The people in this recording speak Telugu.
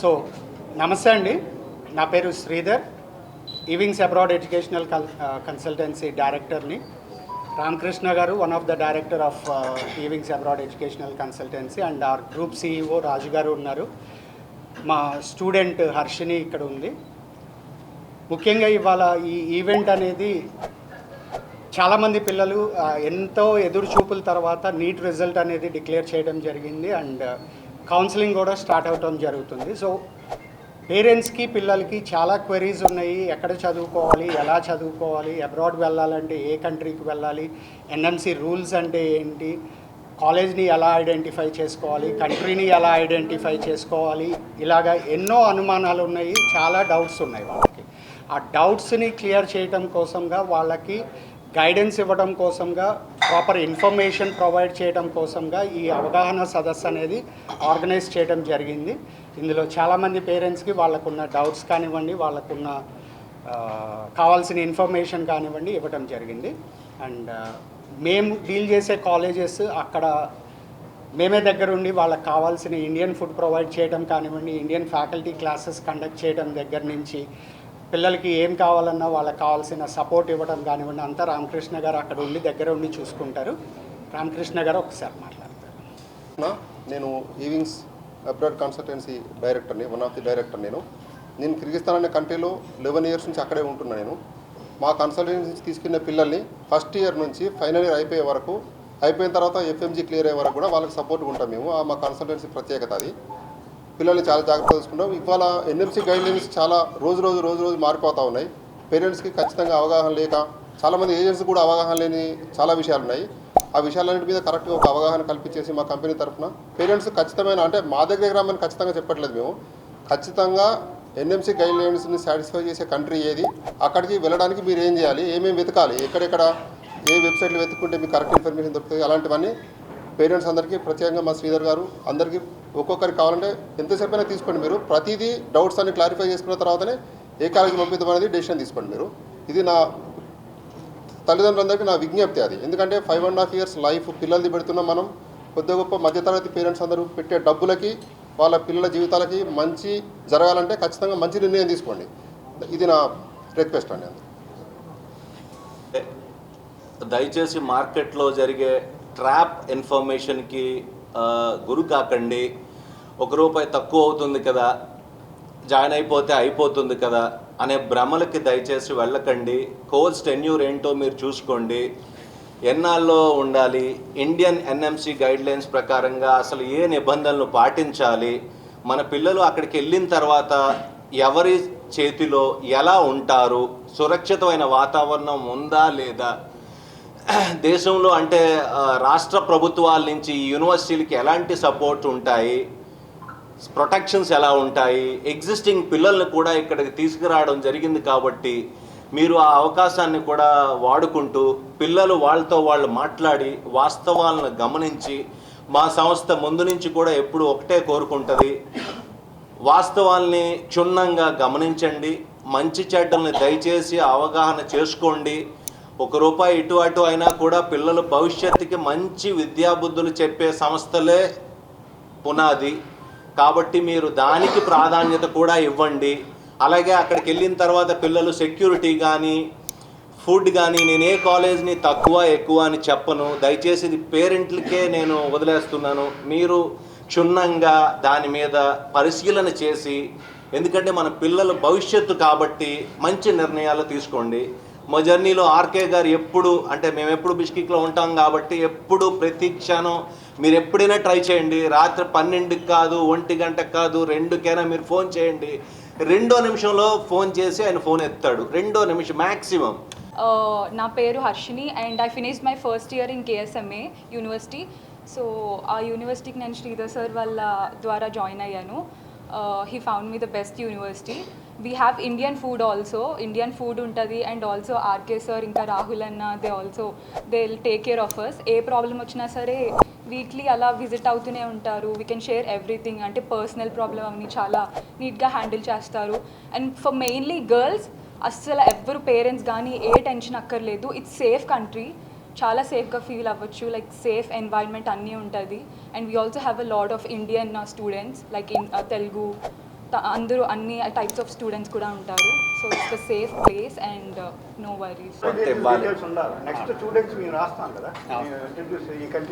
సో నమస్తే అండి. నా పేరు శ్రీధర్. ఈవింగ్స్ అబ్రాడ్ ఎడ్యుకేషనల్ కల్ కన్సల్టెన్సీ డైరెక్టర్ని Ramakrishna garu one of the director of Evings abroad educational consultancy and R group CEO Raju garu ఉన్నారు. మా స్టూడెంట్ హర్షిని ఇక్కడ ఉంది. ముఖ్యంగా ఇవాళ ఈ ఈవెంట్ అనేది చాలామంది పిల్లలు ఎంతో ఎదురు చూపుల తర్వాత నీట్ రిజల్ట్ అనేది డిక్లేర్ చేయడం జరిగింది. అండ్ కౌన్సిలింగ్ కూడా స్టార్ట్ అవటం జరుగుతుంది. సో పేరెంట్స్కి పిల్లలకి చాలా క్వెరీస్ ఉన్నాయి. ఎక్కడ చదువుకోవాలి? ఎలా చదువుకోవాలి? అబ్రాడ్ వెళ్ళాలంటే ఏ కంట్రీకి వెళ్ళాలి? ఎన్ఎంసి రూల్స్ అంటే ఏంటి? కాలేజ్ని ఎలా ఐడెంటిఫై చేసుకోవాలి? కంట్రీని ఎలా ఐడెంటిఫై చేసుకోవాలి? ఇలాగా ఎన్నో అనుమానాలు ఉన్నాయి. చాలా డౌట్స్ ఉన్నాయి వాళ్ళకి. ఆ డౌట్స్ని క్లియర్ చేయడం కోసంగా వాళ్ళకి గైడెన్స్ ఇవ్వడం కోసంగా ప్రాపర్ ఇన్ఫర్మేషన్ ప్రొవైడ్ చేయడం కోసంగా ఈ అవగాహన సదస్సు అనేది ఆర్గనైజ్ చేయడం జరిగింది. ఇందులో చాలామంది పేరెంట్స్కి వాళ్ళకున్న డౌట్స్ కానివ్వండి వాళ్ళకున్న కావాల్సిన ఇన్ఫర్మేషన్ కానివ్వండి ఇవ్వడం జరిగింది. అండ్ మేము డీల్ చేసే కాలేజెస్ అక్కడ మేమే దగ్గరుండి వాళ్ళకి కావాల్సిన ఇండియన్ ఫుడ్ ప్రొవైడ్ చేయడం కానివ్వండి ఇండియన్ ఫ్యాకల్టీ క్లాసెస్ కండక్ట్ చేయడం దగ్గర నుంచి పిల్లలకి ఏం కావాలన్నా వాళ్ళకి కావాల్సిన సపోర్ట్ ఇవ్వడం కానివ్వండి. అంతా రామకృష్ణ గారు అక్కడ ఉండి దగ్గర ఉండి చూసుకుంటారు. రామకృష్ణ గారు ఒకసారి మాట్లాడతారు. నేను ఈవింగ్స్ అబ్రాడ్ కన్సల్టెన్సీ డైరెక్టర్ని వన్ ఆఫ్ ది డైరెక్టర్ నేను. నేను కిర్గిస్తాన్ అనే కంట్రీలో లెవెన్ ఇయర్స్ నుంచి అక్కడే ఉంటున్నా నేను. మా కన్సల్టెన్సీ నుంచి తీసుకున్న పిల్లల్ని ఫస్ట్ ఇయర్ నుంచి ఫైనల్ ఇయర్ అయిపోయే వరకు అయిపోయిన తర్వాత ఎఫ్ఎంజీ క్లియర్ అయ్యే వరకు కూడా వాళ్ళకి సపోర్ట్గా ఉంటాం మేము. ఆ మా కన్సల్టెన్సీ ప్రత్యేకత అది. పిల్లల్ని చాలా జాగ్రత్త చూసుకుంటాం. ఇవాళ ఎన్ఎంసీ గైడ్లైన్స్ చాలా రోజు రోజు రోజు రోజు మారిపోతూ ఉన్నాయి. పేరెంట్స్కి ఖచ్చితంగా అవగాహన లేక చాలామంది ఏజెంట్స్ కూడా అవగాహన లేని చాలా విషయాలు ఉన్నాయి. ఆ విషయాలన్నింటి మీద కరెక్ట్గా ఒక అవగాహన కల్పించేసి మా కంపెనీ తరఫున పేరెంట్స్ ఖచ్చితమైన అంటే మా దగ్గర రమ్మని ఖచ్చితంగా చెప్పట్లేదు మేము. ఖచ్చితంగా ఎన్ఎంసీ గైడ్ లైన్స్ని సాటిస్ఫై చేసే కంట్రీ ఏది? అక్కడికి వెళ్ళడానికి మీరు ఏం చేయాలి? ఏమేమి వెతకాలి? ఎక్కడెక్కడ ఏ వెబ్సైట్లు వెతుక్కుంటే మీకు కరెక్ట్ ఇన్ఫర్మేషన్ దొరుకుతుంది? అలాంటివన్నీ పేరెంట్స్ అందరికీ ప్రత్యేకంగా మా శ్రీధర్ గారు అందరికీ ఒక్కొక్కరికి కావాలంటే ఎంతసేపు అయినా తీసుకోండి మీరు. ప్రతిదీ డౌట్స్ అన్ని క్లారిఫై చేసుకున్న తర్వాతనే ఏ కాలేజీ పంపిద్దాం అనేది డెసిషన్ తీసుకోండి మీరు. ఇది నా తల్లిదండ్రులందరికీ నా విజ్ఞప్తి అది. ఎందుకంటే five and half years life పిల్లలది పెడుతున్నాం మనం. కొద్ద గొప్ప మధ్యతరగతి పేరెంట్స్ అందరూ పెట్టే డబ్బులకి వాళ్ళ పిల్లల జీవితాలకి మంచి జరగాలంటే ఖచ్చితంగా మంచి నిర్ణయం తీసుకోండి. ఇది నా రిక్వెస్ట్ అండి దయచేసి మార్కెట్లో జరిగే ట్రాప్ ఇన్ఫర్మేషన్కి ఆ, గురి కాకండి ఒక రూపాయి తక్కువ అవుతుంది కదా జాయిన్ అయిపోతే అయిపోతుంది కదా అనే భ్రమలకి దయచేసి వెళ్ళకండి. కోర్స్ టెన్యూర్ ఏంటో మీరు చూసుకోండి. ఎన్నాల్లో ఉండాలి. ఇండియన్ ఎన్ఎంసి గైడ్లైన్స్ ప్రకారంగా అసలు ఏ నిబంధనలు పాటించాలి? మన పిల్లలు అక్కడికి వెళ్ళిన తర్వాత ఎవరి చేతిలో ఎలా ఉంటారు? సురక్షితమైన వాతావరణం ఉందా లేదా? దేశంలో అంటే రాష్ట్ర ప్రభుత్వాల నుంచి యూనివర్సిటీలకి ఎలాంటి సపోర్ట్ ఉంటాయి? ప్రొటెక్షన్స్ ఎలా ఉంటాయి? ఎగ్జిస్టింగ్ పిల్లల్ని కూడా ఇక్కడికి తీసుకురావడం జరిగింది కాబట్టి మీరు ఆ అవకాశాన్ని కూడా వాడుకుంటూ పిల్లలు వాళ్ళతో వాళ్ళు మాట్లాడి వాస్తవాలను గమనించి మా సంస్థ ముందు నుంచి కూడా ఎప్పుడు ఒకటే కోరుకుంటుంది. వాస్తవాల్ని క్షుణ్ణంగా గమనించండి. మంచి చెడ్డల్ని దయచేసి అవగాహన చేసుకోండి. ఒక రూపాయి ఇటు అటు అయినా కూడా పిల్లల భవిష్యత్తుకి మంచి విద్యాబుద్ధులు చెప్పే సంస్థలే పునాది. కాబట్టి మీరు దానికి ప్రాధాన్యత కూడా ఇవ్వండి. అలాగే అక్కడికి వెళ్ళిన తర్వాత పిల్లలు సెక్యూరిటీ కానీ ఫుడ్ కానీ నేను ఏ కాలేజ్ని తక్కువ ఎక్కువ అని చెప్పను. దయచేసి ఇది పేరెంట్లకే నేను వదిలేస్తున్నాను. మీరు క్షుణ్ణంగా దాని మీద పరిశీలన చేసి ఎందుకంటే మన పిల్లల భవిష్యత్తు కాబట్టి మంచి నిర్ణయాలు తీసుకోండి. మా జర్నీలో ఆర్కే గారు ఎప్పుడు అంటే మేము ఎప్పుడు బిస్కిక్లో ఉంటాం కాబట్టి ఎప్పుడు ప్రతి క్షణం మీరు ఎప్పుడైనా ట్రై చేయండి. రాత్రి పన్నెండుకి కాదు ఒంటి గంటకు కాదు రెండుకైనా మీరు ఫోన్ చేయండి. రెండో నిమిషంలో ఫోన్ చేసి ఆయన ఫోన్ ఎత్తాడు. రెండో నిమిషం మ్యాక్సిమం నా పేరు Harshini and I finish my first year in KSMA university. So uh యూనివర్సిటీకి నేను శ్రీధర్ సార్ వాళ్ళ ద్వారా జాయిన్ అయ్యాను. He found me the best university we have Indian food also Indian food ఉంటుంది అండ్ ఆల్సో ఆర్కే సార్ ఇంకా రాహుల్ అన్న they also they will take care of us a problem వచ్చినా సరే వీక్లీ అలా విజిట్ అవుతూనే ఉంటారు. వీ కెన్ షేర్ ఎవ్రీథింగ్ అంటే పర్సనల్ ప్రాబ్లమ్ అవన్నీ చాలా నీట్గా హ్యాండిల్ చేస్తారు. అండ్ ఫర్ మెయిన్లీ గర్ల్స్ అస్సలు ఎవ్వరు పేరెంట్స్ కానీ ఏ టెన్షన్ అక్కర్లేదు. ఇట్స్ సేఫ్ కంట్రీ చాలా సేఫ్గా ఫీల్ అవ్వచ్చు. లైక్ సేఫ్ ఎన్వైర్న్మెంట్ అన్నీ ఉంటుంది. And we also have a lot of Indian students like in Telugu అందరూ అన్ని టైప్స్ ఆఫ్ స్టూడెంట్స్ కూడా ఉంటారు. So it's a safe place and no worries next students రాస్తాం కదా.